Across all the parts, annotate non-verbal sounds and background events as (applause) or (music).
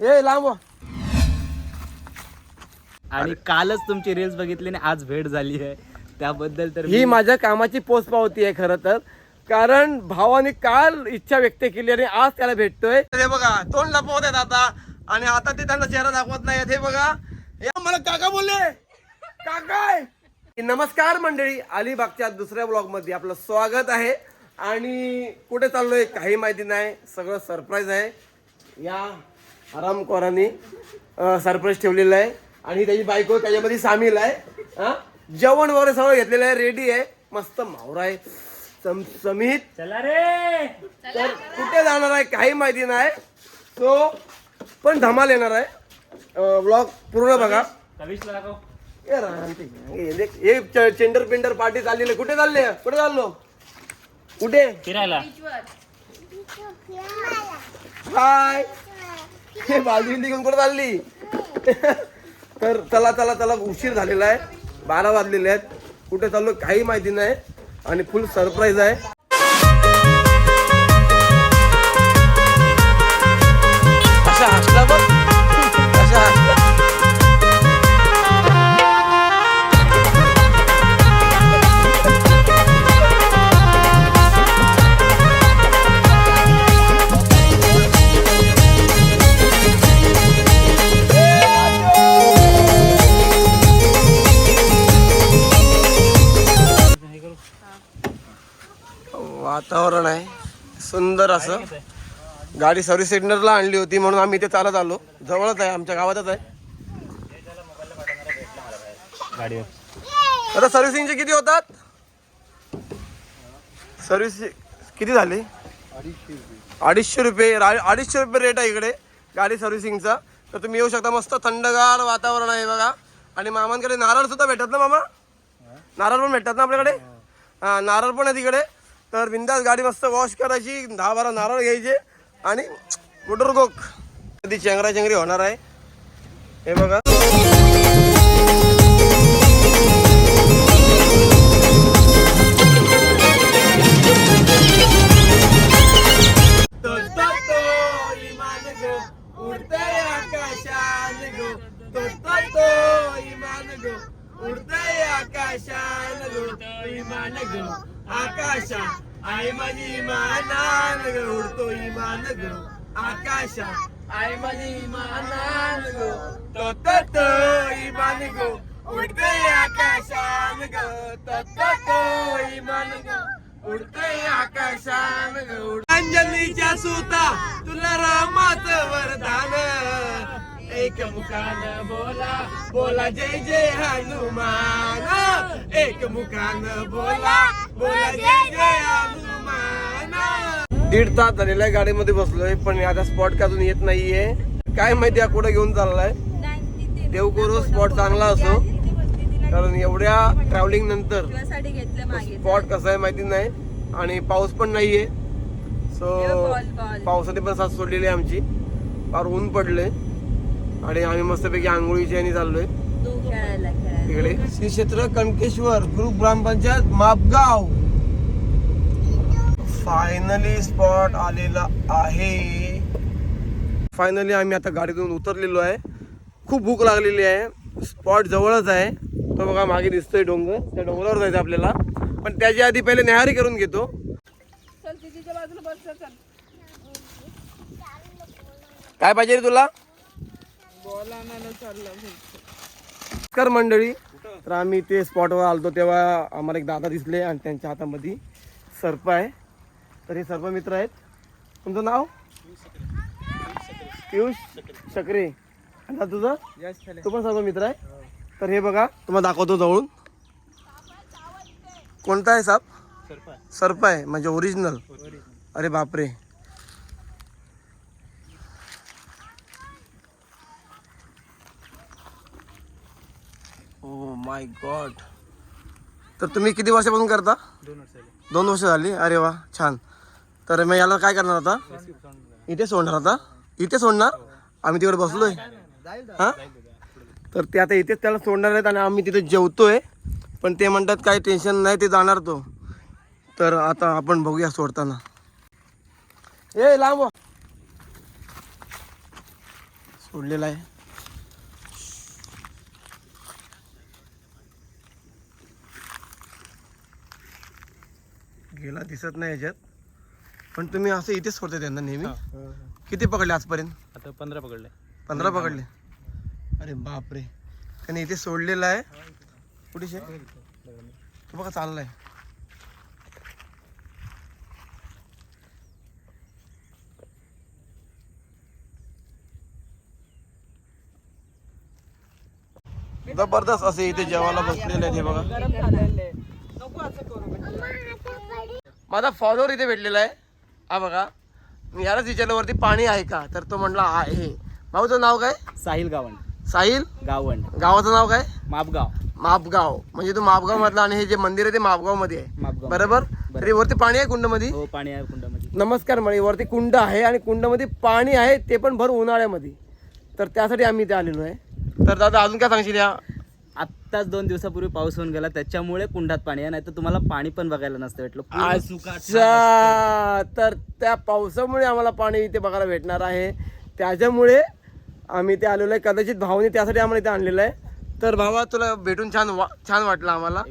ए लांब व्हा. आणि कालच तुमची रील्स बघितली आणि आज भेट झाली आहे. त्याबद्दल तर ही मी- माझ्या कामाची पोच पावती आहे खरं तर. कारण भावाने काल इच्छा व्यक्त केली आणि आज त्याला भेटतोय. हे बघा तोंड लपवत आहेत आता. आणि आता ते त्यांना चेहरा दाखवत नाही हे बघा. हे मला काका बोलले. काका नमस्कार मंडळी अलिबागच्या दुसऱ्या ब्लॉगमध्ये आपलं स्वागत आहे. आणि कुठे चाललोय काही माहिती नाही. सगळं सरप्राईज आहे. या आरामखोरांनी सरप्राईज ठेवलेलं आहे. आणि त्याची बायको त्याच्यामध्ये सामील आहे. हा? जेवण वगैरे सगळं घेतलेलं आहे रेडी आहे. मस्त मावरा आहे. सम समित. चला रे! तर कुठे जाणार आहे काही माहिती नाही. तो पण धमाल येणार आहे. ब्लॉग पूर्ण बघा. कविशला दाखव ए राहते. हे देख, हे च- चेंडर पेंडर पार्टी चाललेली. कुठे चालले? कुठे चाललो? कुठे? फिरायला. हाय हे बाजू घेऊन कुठे चालली? (laughs) तर चला चला चला उशीर झालेला आहे. बारा वाजलेले आहेत. कुठे चाललो काही माहिती नाही. आणि फुल सरप्राईज आहे. वातावरण आहे. सुंदर असं. गाडी सर्व्हिस सेंटरला आणली होती म्हणून आम्ही इथे चालत आलो. जवळच आहे आमच्या गावातच आहे. गाडीवर. आता सर्व्हिसिंगचे किती होतात? सर्व्हिस किती झाले? अडीचशे रुपये. रा- अडीचशे रुपये रेट आहे इकडे गाडी सर्व्हिसिंगचा. तर तुम्ही येऊ शकता मस्त थंडगार वातावरण आहे बघा. आणि मामांकडे नारळ सुद्धा भेटतात ना मामा? नारळ पण भेटतात ना आपल्याकडे? हा नारळ पण आहे तिकडे तर बिंदास गाडी मस्त वॉश करायची दहा बारा नारळ घ्यायचे आणि कुठर कोक कधी चेंगरा चेंगरी होणार आहे. हे बघा. तो गो आकाशान गो तो इमान गो. आकाशा आई माझी इमानान गो उडतो इमान ग आकाशा आई माझी इमानान गो तो तो तो इमान गो उडते आकाशान ग तो तो तो इमान गो उडते आकाशान ग अंजलीच्या सुता तुला रामाच वरदान. एक मुखान बोला बोला जय जय हनुमान. एक मुखान बोला दीड तास झालेला आहे गाडीमध्ये बसलोय पण आता स्पॉट का अजून येत नाहीये. काय माहिती हा कुठे घेऊन चाललाय? देव स्पॉट चांगला असो कारण एवढ्या ट्रॅव्हलिंग नंतर स्पॉट कसा आहे माहिती नाही आणि पाऊस पण नाहीये. सो पावसाने पण साथ सोडलेली आहे आमची. फार ऊन पडले आणि आम्ही मस्तपैकी आंघोळीच्या आणि चाललोय. तिकडे श्री क्षेत्र Kankeshwar group gram panchayat Mapgaon. Finally spot आलेला आहे. फायनली आम्ही आता गाडीतून उतरलेलो आहे. खूप भूक लागलेली आहे. स्पॉट जवळच आहे. तो बघा मागे दिसतोय डोंगर. त्या डोंगरावर जायचं आपल्याला. पण त्याच्या आधी पहिले नेहारी करून घेतो. काय पाहिजे रे तुला? बॉल नमस्कार मंडळी. तर आम्ही ते स्पॉटवर आलतो तेव्हा आम्हाला एक दादा दिसले आणि त्यांच्या हातामध्ये सर्प आहे. तर हे सर्प मित्र आहेत. तुमचं नाव? पियुष शकरे. आणि दादा तुझं? तू पण सर्व मित्र आहे. तर हे बघा तुम्हाला दाखवतो जवळून. कोणता आहे साप? सर्प आहे. म्हणजे ओरिजिनल अरे बापरे. माय गॉड तर तुम्ही किती वर्षापासून करता? दोन वर्ष झाली. अरे वा छान. तर मग याला काय करणार आता? इथे सोडणार आता? इथे सोडणार? आम्ही तिकडे बसलोय. हा? तर ते आता इथेच त्याला सोडणार आहेत आणि आम्ही तिथे जेवतोय. पण ते म्हणतात काही टेन्शन नाही ते जाणार तो. तर आता आपण बघूया सोडताना. ए लांब. सोडलेला आहे. गेला दिसत नाही याच्यात. पण तुम्ही असं इथेच सोडता त्यांना नेहमी? किती पकडले आजपर्यंत? आता पंधरा पकडले. पंधरा पकडले? अरे बापरे. त्याने इथे सोडलेला आहे. कुठे शे तो बघा चाललाय. जबरदस्त असे इथे जेवायला बसलेले आहेत हे बघा गरम झालेले नको असं करू माझा फॉलोअर इथे भेटलेला आहे. हा बघा. मी यालाच विचारलं वरती पाणी आहे का? तर तो म्हटला आहे भाऊचं नाव काय? साहिल गावंड. साहिल? गावंड. गावाचं नाव काय? मापगाव. मापगाव. म्हणजे तू मापगाव मधला आणि हे जे मंदिर आहे ते मापगावमध्ये आहे बरोबर? तरी वरती पाणी आहे कुंडमध्ये? हो पाणी आहे कुंडामध्ये. नमस्कार म्हणे वरती कुंड आहे आणि कुंडामध्ये पाणी आहे ते पण भर उन्हाळ्यामध्ये. तर त्यासाठी आम्ही इथे आलेलो आहे. तर दादा अजून काय सांगशील या? आत्ताच दोन दिवसापूर्वी पाऊस होऊन गेला त्याच्यामुळे कुंडात पाणी आहे नाही तर तुम्हाला पाणी पण बघायला नसतं भेटलं. तर त्या पावसामुळे आम्हाला पाणी इथे बघायला भेटणार आहे. त्याच्यामुळे आम्ही इथे आलेलो आहे. कदाचित भावाने त्यासाठी आम्हाला इथे आणलेलं आहे. तर भावा तुला भेटून छान वा छान वाटलं आम्हाला.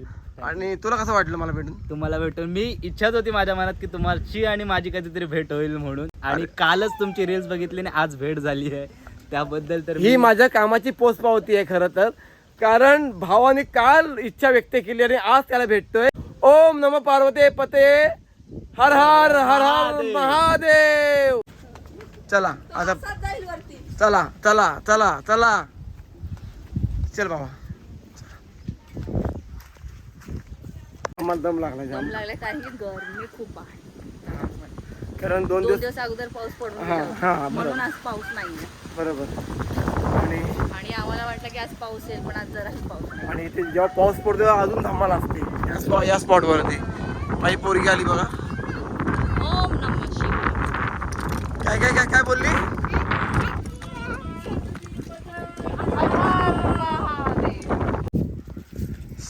आणि तुला कसं वाटलं मला भेटून? तुम्हाला भेटून मी इच्छाच होती माझ्या मनात की तुमची आणि माझी कधीतरी भेट होईल म्हणून. आणि कालच तुमची रील्स बघितली आणि आज भेट झाली आहे. त्याबद्दल तर ही माझ्या कामाची पोच पावती आहे खरं तर. कारण भावाने काल इच्छा व्यक्त केली आणि आज त्याला भेटतोय. ओम नम पार्वते पते. हर हर हर हर महादेव. चला आता चला चला चला चला. चल बाबा. आम्हाला दम लागला जाम. लागले कारण की गरमी खूप आहे. कारण दोन दोन दिवस दिवस अगोदर पाऊस पडून हा, गेला. हा, बरोबर. म्हणून आज पाऊस नाहीये. बरोबर. आणि आणि आम्हाला वाटलं की आज पाऊस येईल पण आज जराही पाऊस नाही. आणि इथे जेव्हा पाऊस पडतो तेव्हा अजून धमाल असते. या स्पॉ या स्पॉटवरती. माझी पोरगी आली बघा. ओम नमः शिवाय. काय काय काय काय बोलली?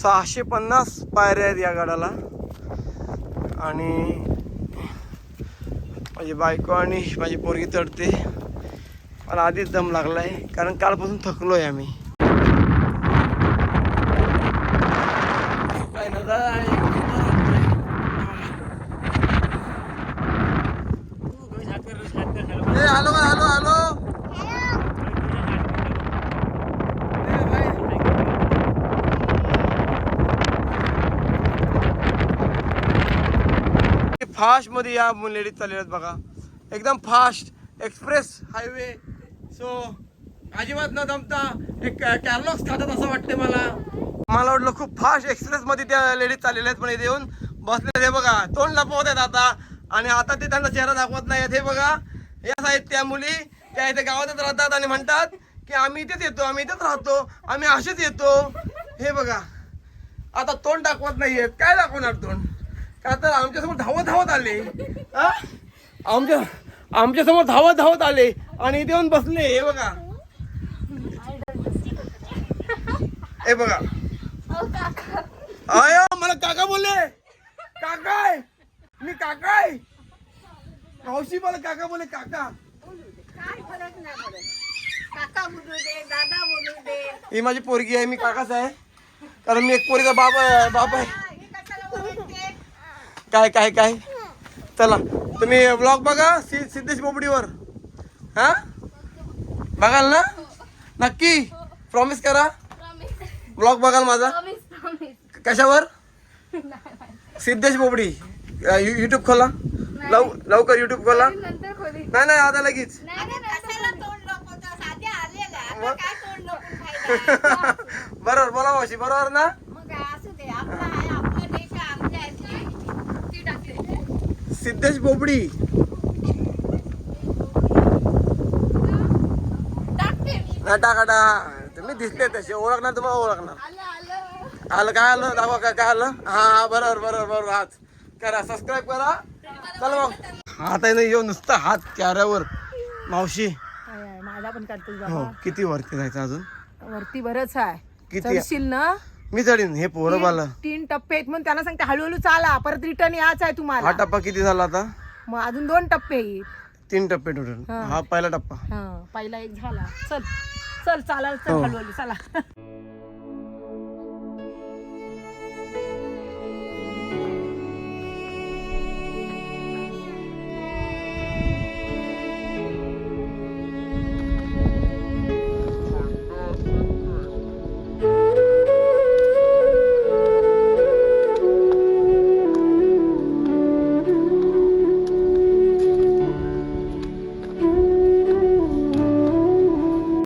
सहाशे पन्नास पायऱ्या आहेत या गाडाला आणि माझी बायको आणि माझी पोरगी चढते. पण आधीच दम लागलाय कारण कालपासून थकलोय आम्ही. हॅलो हॅलो हॅलो फास्टमध्ये या लेडीज चाललेल्या आहेत बघा. एकदम फास्ट एक्सप्रेस हायवे. सो अजिबात न दमता एक कॅरलॉक्स खातात असं वाटते मला. मला वाटलं खूप फास्ट एक्सप्रेस मध्ये त्या लेडीज चाललेल्या आहेत पण इथे येऊन बसले हे बघा तोंड लपवत आहेत आता. आणि आता ते त्यांना चेहरा दाखवत नाही हे बघा या आहेत त्या मुली त्या इथे गावातच राहतात आणि म्हणतात की आम्ही इथेच येतो आम्ही इथेच राहतो आम्ही असेच येतो. हे बघा आता तोंड दाखवत नाहीये काय दाखवणार तोंड? का तर आमच्यासमोर धावत धावत आले. आमच्या आमच्यासमोर धावत धावत आले. आणि इथे येऊन बसले हे बघा. हे बघा. आय मला काका बोलले. काकाय मी काकाय मावशी मला काका बोले काका काय फरक नाही पडत काका. बोलू दे दादा बोलू दे ही माझी पोरगी आहे मी काकाच आहे. कारण मी एक पोरीचा बाप आहे बाप आहे. हे कशाला काय काय काय? चला तुम्ही ब्लॉग बघा सि सिद्धेश बोबडीवर. हा? बघाल ना? नक्की? प्रॉमिस करा. ब्लॉग बघाल माझा. कशावर? सिद्धेश बोबडी. युट्यूब खोला. लव लवकर युट्यूब खोला. नाही नाही आता लगेच? (laughs) बरोबर बोला मावशी बरोबर ना? मग काय असू दे. आपला आहे, आपला देश आहे, आमच्या ह्याची. ती टाकली. सिद्धेश बोबडी टाकते. ना टाका टाका तुम्ही दिसले तसे ओळखणार तुम्हाला ओळखणार. आलं, आलं. आलं काय आलं? दाखवा काय काय आलं? हा हा बरोबर बरोबर बरोबर. हाच. करा सबस्क्राईब करा. चला मग. आता आहे ना येऊ नुसतं हात कॅऱ्यावर मावशी. माझा पण हो किती वरती जायचं अजून? वरती बरंच आहे. किती? चढशील ना? मी चढीन हे पोरं बाला तीन टप्पे आहेत म्हणून त्यांना सांगते हळूहळू चाला परत रिटर्न याच आहे हा तुम्हाला टप्पा किती झाला आता? मग अजून दोन टप्पे आहेत. तीन टप्पे टोटल हा. हा पहिला टप्पा हा पहिला एक झाला चल चल चालायला चल हो. हळूहळू चला